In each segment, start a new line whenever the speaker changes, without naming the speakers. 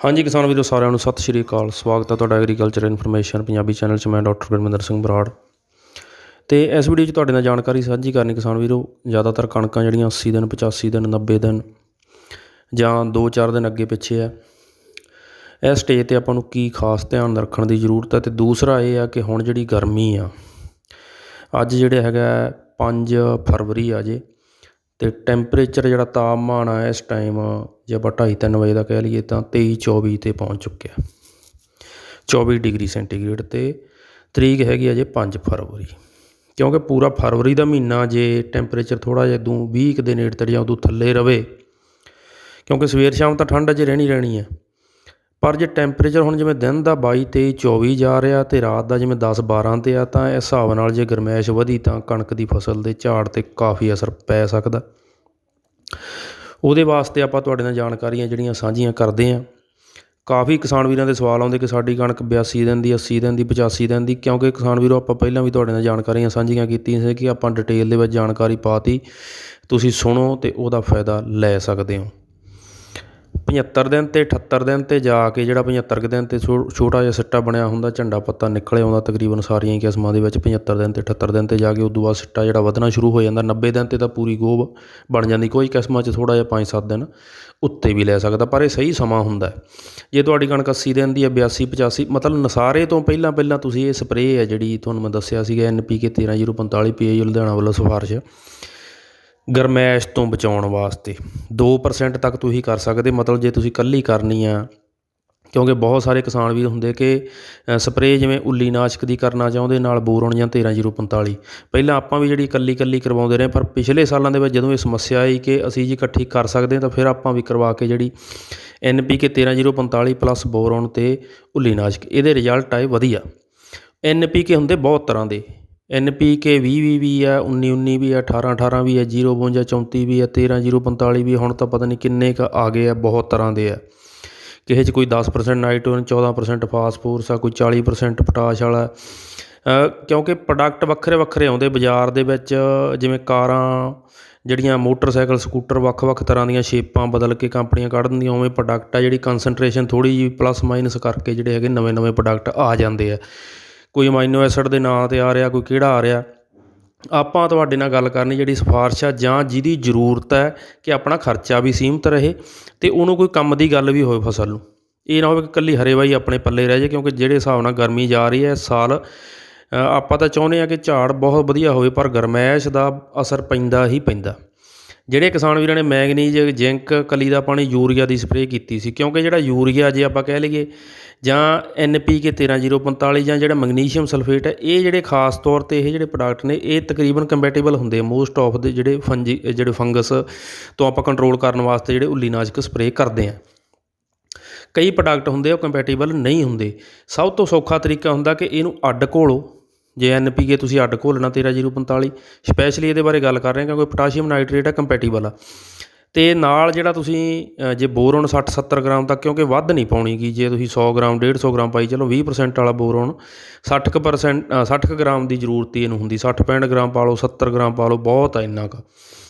ਹਾਂਜੀ ਕਿਸਾਨ ਵੀਰੋ, ਸਾਰਿਆਂ ਨੂੰ ਸਤਿ ਸ਼੍ਰੀ ਅਕਾਲ। ਸਵਾਗਤ ਹੈ ਤੁਹਾਡਾ ਐਗਰੀਕਲਚਰ ਇਨਫੋਰਮੇਸ਼ਨ ਪੰਜਾਬੀ ਚੈਨਲ 'ਚ। ਮੈਂ ਡਾਕਟਰ ਗੁਰਮਿੰਦਰ ਸਿੰਘ ਬਰਾੜ। ਤੇ ਇਸ ਵੀਡੀਓ 'ਚ ਤੁਹਾਡੇ ਨਾਲ ਜਾਣਕਾਰੀ ਸਾਂਝੀ ਕਰਨੀ ਕਿਸਾਨ ਵੀਰੋ, ਜ਼ਿਆਦਾਤਰ ਕਣਕਾਂ ਜਿਹੜੀਆਂ 80 ਦਿਨ 85 ਦਿਨ 90 ਦਿਨ ਜਾਂ 2-4 ਦਿਨ ਅੱਗੇ ਪਿੱਛੇ ਹੈ ਇਸ ਸਟੇਜ ਤੇ ਆਪਾਂ ਨੂੰ ਕੀ ਖਾਸ ਧਿਆਨ ਰੱਖਣ ਦੀ ਜ਼ਰੂਰਤ ਹੈ ਤੇ ਦੂਸਰਾ ਇਹ ਆ ਕਿ ਹੁਣ ਜਿਹੜੀ ਗਰਮੀ ਆ, ਅੱਜ ਜਿਹੜੇ ਹੈਗਾ 5 ਫਰਵਰੀ ਆ ਜੇ ਅਤੇ ਟੈਂਪਰੇਚਰ ਜਿਹੜਾ ਤਾਪਮਾਨ ਆ ਇਸ ਟਾਈਮ, ਜੇ ਆਪਾਂ 2:30 ਵਜੇ ਦਾ ਕਹਿ ਲਈਏ ਤਾਂ ਤੇਈ ਚੌਵੀ ਤੇ ਪਹੁੰਚ ਚੁੱਕਿਆ। 24 ਡਿਗਰੀ ਸੈਂਟੀਗ੍ਰੇਡ ਤੇ ਤਰੀਕ ਹੈਗੀ ਆ ਜੇ 5 ਫਰਵਰੀ। ਕਿਉਂਕਿ ਪੂਰਾ ਫਰਵਰੀ ਦਾ ਮਹੀਨਾ ਜੇ ਟੈਂਪਰੇਚਰ ਥੋੜਾ ਜਿਹਾ ਦੂ 20 ਕੁ ਦੇ ਨੇੜੇ ਤੇੜੇ ਜਾਂ ਉਦੋਂ ਥੱਲੇ ਰਵੇ, ਕਿਉਂਕਿ ਸਵੇਰ ਸ਼ਾਮ ਤਾਂ ਠੰਡ ਅਜੇ ਰਹਿਣੀ ਰਹਿਣੀ ਹੈ ਪਰ ਜੇ ਟੈਂਪਰੇਚਰ ਹੁਣ ਜਿਵੇਂ ਦਿਨ ਦਾ 22 23 24 ਜਾ ਰਿਹਾ ਤੇ ਰਾਤ ਦਾ ਜਿਵੇਂ 10 12 ਤੇ ਆ, ਤਾਂ ਇਸ ਹਿਸਾਬ ਨਾਲ ਜੇ ਗਰਮੈਸ਼ ਵਧੀ ਤਾਂ ਕਣਕ ਦੀ ਫਸਲ ਦੇ ਝਾੜ ਤੇ ਕਾਫੀ ਅਸਰ ਪੈ ਸਕਦਾ। ਉਹਦੇ ਵਾਸਤੇ ਆਪਾਂ ਤੁਹਾਡੇ ਨਾਲ ਜਾਣਕਾਰੀਆਂ ਜਿਹੜੀਆਂ ਸਾਂਝੀਆਂ ਕਰਦੇ ਆਂ ਕਾਫੀ ਕਿਸਾਨ ਵੀਰਾਂ ਦੇ ਸਵਾਲ ਆਉਂਦੇ ਕਿ ਸਾਡੀ ਕਣਕ 82 ਦਿਨ ਦੀ 80 ਦਿਨ ਦੀ 85 ਦਿਨ ਦੀ, ਕਿਉਂਕਿ ਕਿਸਾਨ ਵੀਰੋ ਆਪਾਂ ਪਹਿਲਾਂ ਵੀ ਤੁਹਾਡੇ ਨਾਲ ਜਾਣਕਾਰੀਆਂ ਸਾਂਝੀਆਂ ਕੀਤੀਆਂ ਸੀ ਕਿ ਆਪਾਂ ਡਿਟੇਲ ਦੇ ਵਿੱਚ ਜਾਣਕਾਰੀ ਪਾਤੀ। ਤੁਸੀਂ ਸੁਣੋ ਤੇ ਉਹਦਾ ਫਾਇਦਾ ਲੈ ਸਕਦੇ ਹੋ। 75 ਦਿਨ ਅਤੇ ਅਠੱਤਰ ਦਿਨ ਤੇ ਜਾ ਕੇ ਜਿਹੜਾ 75 ਕੁ ਦਿਨ ਤੇ ਛੋ- ਛੋਟਾ ਜਿਹਾ ਸਿੱਟਾ ਬਣਿਆ ਹੁੰਦਾ, ਝੰਡਾ ਪੱਤਾ ਨਿਕਲੇ ਆਉਂਦਾ ਤਕਰੀਬਨ ਸਾਰੀਆਂ ਹੀ ਕਿਸਮਾਂ ਦੇ ਵਿੱਚ 75 ਦਿਨ ਅਤੇ ਅਠੱਤਰ ਦਿਨ ਤੇ ਜਾ ਕੇ ਉਦੋਂ ਬਾਅਦ ਸਿੱਟਾ ਜਿਹੜਾ ਵਧਣਾ ਸ਼ੁਰੂ ਹੋ ਜਾਂਦਾ 90 ਦਿਨ ਤੇ ਤਾਂ ਪੂਰੀ ਗੋਭ ਬਣ ਜਾਂਦੀ, ਕੋਈ ਕਿਸਮਾਂ 'ਚ ਥੋੜ੍ਹਾ ਜਿਹਾ 5-7 ਦਿਨ ਉੱਤੇ ਵੀ ਲੈ ਸਕਦਾ, ਪਰ ਇਹ ਸਹੀ ਸਮਾਂ ਹੁੰਦਾ ਜੇ ਤੁਹਾਡੀ ਕਣਕ 80 ਦਿਨ ਦੀ ਹੈ 82 85 ਮਤਲਬ ਨਸਾਰੇ ਤੋਂ ਪਹਿਲਾਂ ਪਹਿਲਾਂ ਤੁਸੀਂ ਇਹ ਸਪਰੇਅ ਹੈ ਜਿਹੜੀ ਤੁਹਾਨੂੰ ਮੈਂ ਦੱਸਿਆ ਸੀਗਾ ਐਨਪੀਕੇ 13045 ਪੀਏ ਲੁਧਿਆਣਾ ਵੱਲੋਂ ਸਿਫਾਰਿਸ਼। ਗਰਮੈਸ਼ ਤੋਂ ਬਚਾਉਣ ਵਾਸਤੇ। 2% ਤੱਕ ਤੁਸੀਂ ਕਰ ਸਕਦੇ, ਮਤਲਬ ਜੇ ਤੁਸੀਂ ਕੱਲੀ ਕਰਨੀ ਆ, ਕਿਉਂਕਿ ਬਹੁਤ ਸਾਰੇ ਕਿਸਾਨ ਵੀਰ ਹੁੰਦੇ ਕਿ ਸਪਰੇਅ ਜਿਵੇਂ ਉੱਲੀ ਨਾਸ਼ਕ ਦੀ ਕਰਨਾ ਚਾਹੁੰਦੇ, ਨਾਲ ਬੋਰੋਨ ਜਾਂ 13045 ਪਹਿਲਾਂ ਆਪਾਂ ਵੀ ਜਿਹੜੀ ਇਕੱਲੀ ਇਕੱਲੀ ਕਰਵਾਉਂਦੇ ਰਹੇ, ਪਰ ਪਿਛਲੇ ਸਾਲਾਂ ਦੇ ਵਿੱਚ ਜਦੋਂ ਇਹ ਸਮੱਸਿਆ ਆਈ ਕਿ ਅਸੀਂ ਜੀ ਇਕੱਠੀ ਕਰ ਸਕਦੇ ਹਾਂ, ਤਾਂ ਫਿਰ ਆਪਾਂ ਵੀ ਕਰਵਾ ਕੇ ਜਿਹੜੀ ਐਨਪੀਕੇ 13045 ਪਲੱਸ ਬੋਰੋਨ ਤੇ ਉੱਲੀ ਨਾਸ਼ਕ, ਇਹਦੇ ਰਿਜ਼ਲਟ ਆਏ ਵਧੀਆ। ਐਨਪੀਕੇ ਹੁੰਦੇ ਬਹੁਤ ਤਰ੍ਹਾਂ ਦੇ। ਐੱਨ ਪੀ ਕੇ ਵੀਹ ਵੀਹ ਵੀ ਆ 19 19 ਵੀ ਆ 18 18 ਵੀ ਆ 052 34 ਵੀ ਆ 13 045 ਵੀ ਹੁਣ ਤਾਂ ਪਤਾ ਨਹੀਂ ਕਿੰਨੇ ਕੁ ਆ ਗਏ ਆ, ਬਹੁਤ ਤਰ੍ਹਾਂ ਦੇ ਆ। ਕਿਸੇ 'ਚ ਕੋਈ 10% ਨਾਈਟ੍ਰੋਜਨ 14% ਫਾਸਫੋਰਸ ਆ, ਕੋਈ 40% ਪੋਟਾਸ਼ ਵਾਲਾ। ਕਿਉਂਕਿ ਪ੍ਰੋਡਕਟ ਵੱਖਰੇ ਵੱਖਰੇ ਆਉਂਦੇ ਬਾਜ਼ਾਰ ਦੇ ਵਿੱਚ, ਜਿਵੇਂ ਕਾਰਾਂ, ਜਿਹੜੀਆਂ ਮੋਟਰਸਾਈਕਲ, ਸਕੂਟਰ ਵੱਖ-ਵੱਖ ਤਰ੍ਹਾਂ ਦੀਆਂ ਸ਼ੇਪਾਂ ਬਦਲ ਕੇ ਕੰਪਨੀਆਂ ਕੱਢ ਦਿੰਦੀਆਂ, ਉਵੇਂ ਪ੍ਰੋਡਕਟ ਆ ਜਿਹੜੀ ਕਨਸੈਂਟਰੇਸ਼ਨ ਥੋੜੀ ਜਿਹੀ ਪਲੱਸ ਮਾਈਨਸ ਕਰਕੇ ਜਿਹੜੇ ਹੈਗੇ ਨਵੇਂ-ਨਵੇਂ ਪ੍ਰੋਡਕਟ ਆ ਜਾਂਦੇ ਆ। ਕੋਈ ਅਮਾਈਨੋ ਐਸਿਡ ਦੇ ਨਾਂ ਤੇ ਆ ਰਿਹਾ, ਕੋਈ ਕਿਹੜਾ ਆ ਰਿਹਾ। ਆਪਾਂ ਤੁਹਾਡੇ ਨਾਲ ਗੱਲ ਕਰਨੀ ਜਿਹੜੀ ਸਿਫਾਰਿਸ਼ ਆ, ਜਾਂ ਜਿਹਦੀ ਜ਼ਰੂਰਤ ਹੈ ਕਿ ਆਪਣਾ ਖਰਚਾ ਵੀ ਸੀਮਤ ਰਹੇ ਤੇ ਉਹਨੂੰ ਕੋਈ ਕੰਮ ਦੀ ਗੱਲ ਵੀ ਹੋਵੇ ਫਸਲ ਨੂੰ। ਇਹ ਨਾ ਹੋਵੇ ਕਿ ਇਕੱਲੀ ਹਰੇਵਾਈ ਆਪਣੇ ਪੱਲੇ ਰਹਿ ਜਾਏ, ਕਿਉਂਕਿ ਜਿਹੜੇ ਹਿਸਾਬ ਨਾਲ ਗਰਮੀ ਜਾ ਰਹੀ ਹੈ ਇਸ ਸਾਲ ਆਪਾਂ ਤਾਂ ਚਾਹੁੰਦੇ ਆ ਕਿ ਝਾੜ ਬਹੁਤ ਵਧੀਆ ਹੋਵੇ, ਪਰ ਗਰਮੈਸ਼ ਦਾ ਅਸਰ ਪੈਂਦਾ ਹੀ ਪੈਂਦਾ। ਜਿਹੜੇ ਕਿਸਾਨ ਵੀਰਾਂ ਨੇ ਮੈਗਨੀਜ਼, ਜ਼ਿੰਕ, ਕਲੀ ਦਾ ਪਾਣੀ, ਯੂਰੀਆ ਦੀ ਸਪਰੇਅ ਕੀਤੀ ਸੀ, ਕਿਉਂਕਿ ਜਿਹੜਾ ਯੂਰੀਆ ਜੇ ਆਪਾਂ ਕਹਿ ਲਈਏ ਜਾਂ ਐਨਪੀਕੇ 13045 ਜਾਂ ਜਿਹੜਾ ਮੈਗਨੀਸ਼ੀਅਮ ਸਲਫੇਟ ਹੈ, ਇਹ ਜਿਹੜੇ ਖਾਸ ਤੌਰ ਤੇ ਇਹ ਜਿਹੜੇ ਪ੍ਰੋਡਕਟ ਨੇ, ਇਹ ਤਕਰੀਬਨ ਕੰਪੈਟੀਬਲ ਹੁੰਦੇ ਆ ਮੋਸਟ ਆਫ ਦੇ ਜਿਹੜੇ ਫੰਜੀ, ਜਿਹੜੇ ਫੰਗਸ ਤੋਂ ਆਪਾਂ ਕੰਟਰੋਲ ਕਰਨ ਵਾਸਤੇ ਜਿਹੜੇ ਉੱਲੀ ਨਾਸ਼ਕ ਸਪਰੇਅ ਕਰਦੇ ਆ। ਕਈ ਪ੍ਰੋਡਕਟ ਹੁੰਦੇ ਉਹ ਕੰਪੈਟੀਬਲ ਨਹੀਂ ਹੁੰਦੇ। ਸਭ ਤੋਂ ਸੌਖਾ ਤਰੀਕਾ ਹੁੰਦਾ ਕਿ ਇਹਨੂੰ ਅੱਡ ਘੋਲੋ। ਜੇ ਐੱਨ ਪੀ ਕੇ ਤੁਸੀਂ ਅੱਡ ਘੋਲਣਾ 13045 ਸਪੈਸ਼ਲੀ ਇਹਦੇ ਬਾਰੇ ਗੱਲ ਕਰ ਰਹੇ ਹਾਂ ਕਿਉਂਕਿ ਪੋਟਾਸ਼ੀਅਮ ਨਾਈਟ੍ਰੇਟ ਹੈ ਕੰਪੈਟੀਬਲ ਆ ਤੇ ਨਾਲ ਜਿਹੜਾ ਤੁਸੀਂ ਅ, ਜੇ ਬੋਰੋਨ 60 70 ਗ੍ਰਾਮ ਤੱਕ ਕਿਉਂਕਿ ਵੱਧ ਨਹੀਂ ਪਾਉਣੀ ਗੀ ਜੇ ਤੁਸੀਂ 100 ਗ੍ਰਾਮ 150 ਗ੍ਰਾਮ ਪਾਈ ਚਲੋ 20% ਵਾਲਾ ਬੋਰੋਨ 60 ਕੁ percent, ਅ, 60 ਕੁ ਗ੍ਰਾਮ ਦੀ ਜ਼ਰੂਰਤ ਹੀ ਇਹਨੂੰ ਹੁੰਦੀ 60 65 ਗ੍ਰਾਮ ਪਾ ਲਓ 70 ਗ੍ਰਾਮ ਪਾ ਲਓ ਬਹੁਤ ਆ ਇੰਨਾ ਕੁ।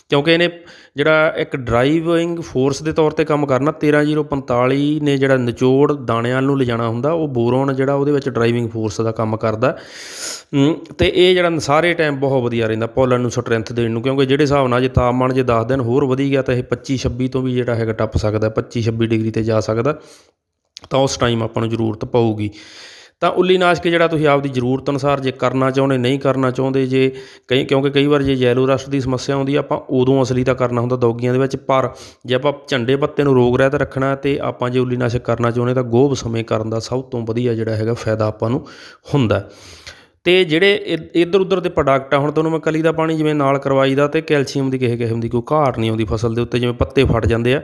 ਕਿਉਂਕਿ ਇਹਨੇ ਜਿਹੜਾ ਇੱਕ ਡਰਾਈਵਿੰਗ ਫੋਰਸ ਦੇ ਤੌਰ ਤੇ ਕੰਮ ਕਰਨਾ 13045 ਨੇ ਜਿਹੜਾ ਨਿਚੋੜ ਦਾਣਿਆਂ ਨੂੰ ਲਿਜਾਣਾ ਹੁੰਦਾ ਉਹ ਬੋਰੋਨ ਜਿਹੜਾ ਉਹਦੇ ਵਿੱਚ ਡਰਾਈਵਿੰਗ ਫੋਰਸ ਦਾ ਕੰਮ ਕਰਦਾ। ਅਮ, ਤੇ ਇਹ ਜਿਹੜਾ ਸਾਰੇ ਟਾਈਮ ਬਹੁਤ ਵਧੀਆ ਰਹਿੰਦਾ ਪੋਲਨ ਨੂੰ ਸਟਰੈਂਥ ਦੇਣ ਨੂੰ ਕਿਉਂਕਿ ਜਿਹੜੇ ਹਿਸਾਬ ਨਾਲ ਜੇ ਤਾਪਮਾਨ ਜੇ 10 ਦਿਨ ਹੋਰ ਵਧੀ ਗਿਆ ਤਾਂ ਇਹ 25 26 ਤੋਂ ਵੀ ਜਿਹੜਾ ਹੈਗਾ ਟੱਪ ਸਕਦਾ 25 26 ਡਿਗਰੀ ਤੇ ਜਾ ਸਕਦਾ। ਤਾਂ ਉਸ ਟਾਈਮ ਆਪਾਂ ਨੂੰ ਜ਼ਰੂਰਤ ਪਊਗੀ। ਤਾਂ ਉੱਲੀ ਨਾਸ਼ਕ ਜਿਹੜਾ ਤੁਸੀਂ ਆਪਦੀ ਜ਼ਰੂਰਤ ਅਨੁਸਾਰ ਜੇ ਕਰਨਾ ਚਾਹੁੰਦੇ, ਨਹੀਂ ਕਰਨਾ ਚਾਹੁੰਦੇ, ਜੇ ਕਈ, ਕਿਉਂਕਿ ਕਈ ਵਾਰ ਜੇ ਯੈਲੋ ਰਸਟ ਦੀ ਸਮੱਸਿਆ ਆਉਂਦੀ ਆਪਾਂ ਉਦੋਂ ਅਸਲੀ ਤਾਂ ਕਰਨਾ ਹੁੰਦਾ ਦੌਗੀਆਂ ਦੇ ਵਿੱਚ, ਪਰ ਜੇ ਆਪਾਂ ਝੰਡੇ ਪੱਤੇ ਨੂੰ ਰੋਗ ਰਹਿਤ ਰੱਖਣਾ ਤੇ ਆਪਾਂ ਜੇ ਉੱਲੀ ਨਾਸ਼ਕ ਕਰਨਾ ਚਾਹੁੰਦੇ ਤਾਂ ਗੋਭ ਸਮੇਂ ਕਰਨ ਦਾ ਸਭ ਤੋਂ ਵਧੀਆ ਜਿਹੜਾ ਹੈਗਾ ਫਾਇਦਾ ਆਪਾਂ ਨੂੰ ਹੁੰਦਾ। ਤੇ ਜਿਹੜੇ ਇੱਧਰ ਉੱਧਰ ਦੇ ਪ੍ਰੋਡਕਟ ਆ, ਹੁਣ ਤੁਹਾਨੂੰ ਮੈਂ ਕਲੀ ਦਾ ਪਾਣੀ ਜਿਵੇਂ ਨਾਲ ਕਰਵਾਈ ਦਾ ਤੇ ਕੈਲਸ਼ੀਅਮ ਦੀ ਕਿਸੇ ਕਿਸਮ ਦੀ ਕੋਈ ਘਾਟ ਨਹੀਂ ਆਉਂਦੀ ਫਸਲ ਦੇ ਉੱਤੇ, ਜਿਵੇਂ ਪੱਤੇ ਫਟ ਜਾਂਦੇ ਆ।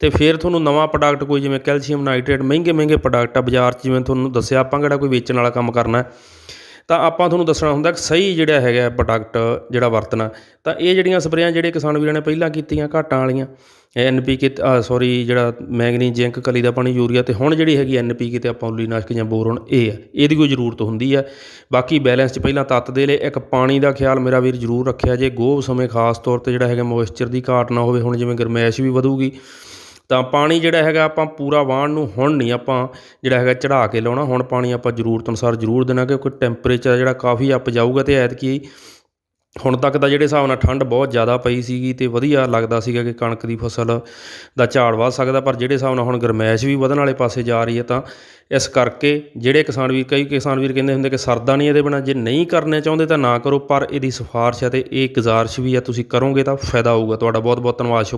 ਤੇ ਫਿਰ ਤੁਹਾਨੂੰ ਨਵਾਂ ਪ੍ਰੋਡਕਟ ਕੋਈ ਜਿਵੇਂ ਕੈਲਸ਼ੀਅਮ ਨਾਈਟ੍ਰੇਟ ਮਹਿੰਗੇ ਮਹਿੰਗੇ ਪ੍ਰੋਡਕਟ ਆ ਬਾਜ਼ਾਰ 'ਚ, ਜਿਵੇਂ ਤੁਹਾਨੂੰ ਦੱਸਿਆ ਆਪਾਂ ਕਿਹੜਾ ਕੋਈ ਵੇਚਣ ਵਾਲਾ ਕੰਮ ਕਰਨਾ। ਤਾਂ ਆਪਾਂ ਤੁਹਾਨੂੰ ਦੱਸਣਾ ਹੁੰਦਾ ਕਿ ਸਹੀ ਜਿਹੜਾ ਹੈਗਾ ਪ੍ਰੋਡਕਟ ਜਿਹੜਾ ਵਰਤਣਾ। ਤਾਂ ਇਹ ਜਿਹੜੀਆਂ ਸਪਰੇਆਂ ਜਿਹੜੇ ਕਿਸਾਨ ਵੀਰਾਂ ਨੇ ਪਹਿਲਾਂ ਕੀਤੀਆਂ ਘਾਟਾਂ ਵਾਲੀਆਂ ਐਨਪੀਕੇ ਸੌਰੀ ਜਿਹੜਾ ਮੈਗਨੀ ਜ਼ਿੰਕ, ਕਲੀ ਦਾ ਪਾਣੀ, ਯੂਰੀਆ ਤੇ ਹੁਣ ਜਿਹੜੀ ਹੈਗੀ ਐਨਪੀਕੇ ਤੇ ਆਪਾਂ ਉੱਲੀਨਾਸ਼ਕ ਜਾਂ ਬੋਰੋਨ, ਇਹ ਆ ਇਹਦੀ ਕੋਈ ਜ਼ਰੂਰਤ ਹੁੰਦੀ ਆ ਬਾਕੀ ਬੈਲੈਂਸ 'ਚ ਪਹਿਲਾਂ ਤੱਤ ਦੇ ਲਈ ਇੱਕ ਪਾਣੀ ਦਾ ਖਿਆਲ ਮੇਰਾ ਵੀਰ ਜ਼ਰੂਰ ਰੱਖਿਆ ਜੇ। ਗੋਭ ਸਮੇਂ ਖਾਸ ਤੌਰ ਤੇ ਜਿਹੜਾ ਹੈਗਾ ਮੋਇਸਚਰ ਦੀ ਘਾਟ ਨਾ ਹੋਵੇ, ਹੁਣ ਜਿਵੇਂ ਗਰਮੈਸ਼ ਵੀ ਵਧੂਗੀ ਤਾਂ ਪਾਣੀ ਜਿਹੜਾ ਹੈਗਾ ਆਪਾਂ ਪੂਰਾ ਵਾਹਣ ਨੂੰ ਹੁਣ ਨਹੀਂ ਆਪਾਂ ਜਿਹੜਾ ਹੈਗਾ ਚੜਾ ਕੇ ਲਾਉਣਾ। ਹੁਣ ਪਾਣੀ ਆਪਾਂ ਜ਼ਰੂਰਤ ਅਨੁਸਾਰ ਜ਼ਰੂਰ ਦੇਣਾ ਕਿਉਂਕਿ ਟੈਂਪਰੇਚਰ ਜਿਹੜਾ ਕਾਫੀ ਅੱਪ ਜਾਊਗਾ ਤੇ ਐਤਕੀ ਹੁਣ ਤੱਕ ਦਾ ਜਿਹੜੇ ਹਿਸਾਬ ਨਾਲ ਠੰਡ ਬਹੁਤ ਜ਼ਿਆਦਾ ਪਈ ਸੀਗੀ ਤੇ ਵਧੀਆ ਲੱਗਦਾ ਸੀਗਾ ਕਿ ਕਣਕ ਦੀ ਫਸਲ ਦਾ ਝਾੜ ਵੱਧ ਸਕਦਾ, ਪਰ ਜਿਹੜੇ ਹਿਸਾਬ ਨਾਲ ਹੁਣ ਗਰਮੈਸ਼ ਵੀ ਵਧਣ ਵਾਲੇ ਪਾਸੇ ਜਾ ਰਹੀ ਹੈ ਤਾਂ ਇਸ ਕਰਕੇ ਜਿਹੜੇ ਕਿਸਾਨ ਵੀਰ ਕਈ ਕਿਸਾਨ ਵੀਰ ਕਹਿੰਦੇ ਹੁੰਦੇ ਕਿ ਸਰਦਾ ਨਹੀਂ ਇਹਦੇ ਬਿਨਾਂ, ਜੇ ਨਹੀਂ ਕਰਨੇ ਚਾਹੁੰਦੇ ਤਾਂ ਨਾ ਕਰੋ, ਪਰ ਇਹਦੀ ਸਿਫਾਰਿਸ਼ ਹੈ ਤੇ ਇਹ ਗੁਜ਼ਾਰਿਸ਼ ਵੀ ਹੈ, ਤੁਸੀਂ ਕਰੋਗੇ ਤਾਂ ਫਾਇਦਾ ਹੋਊਗਾ। ਤੁਹਾਡਾ ਬਹੁਤ ਬਹੁਤ ਧੰਨਵਾਦ ਸ਼ੁਕਰੀਆ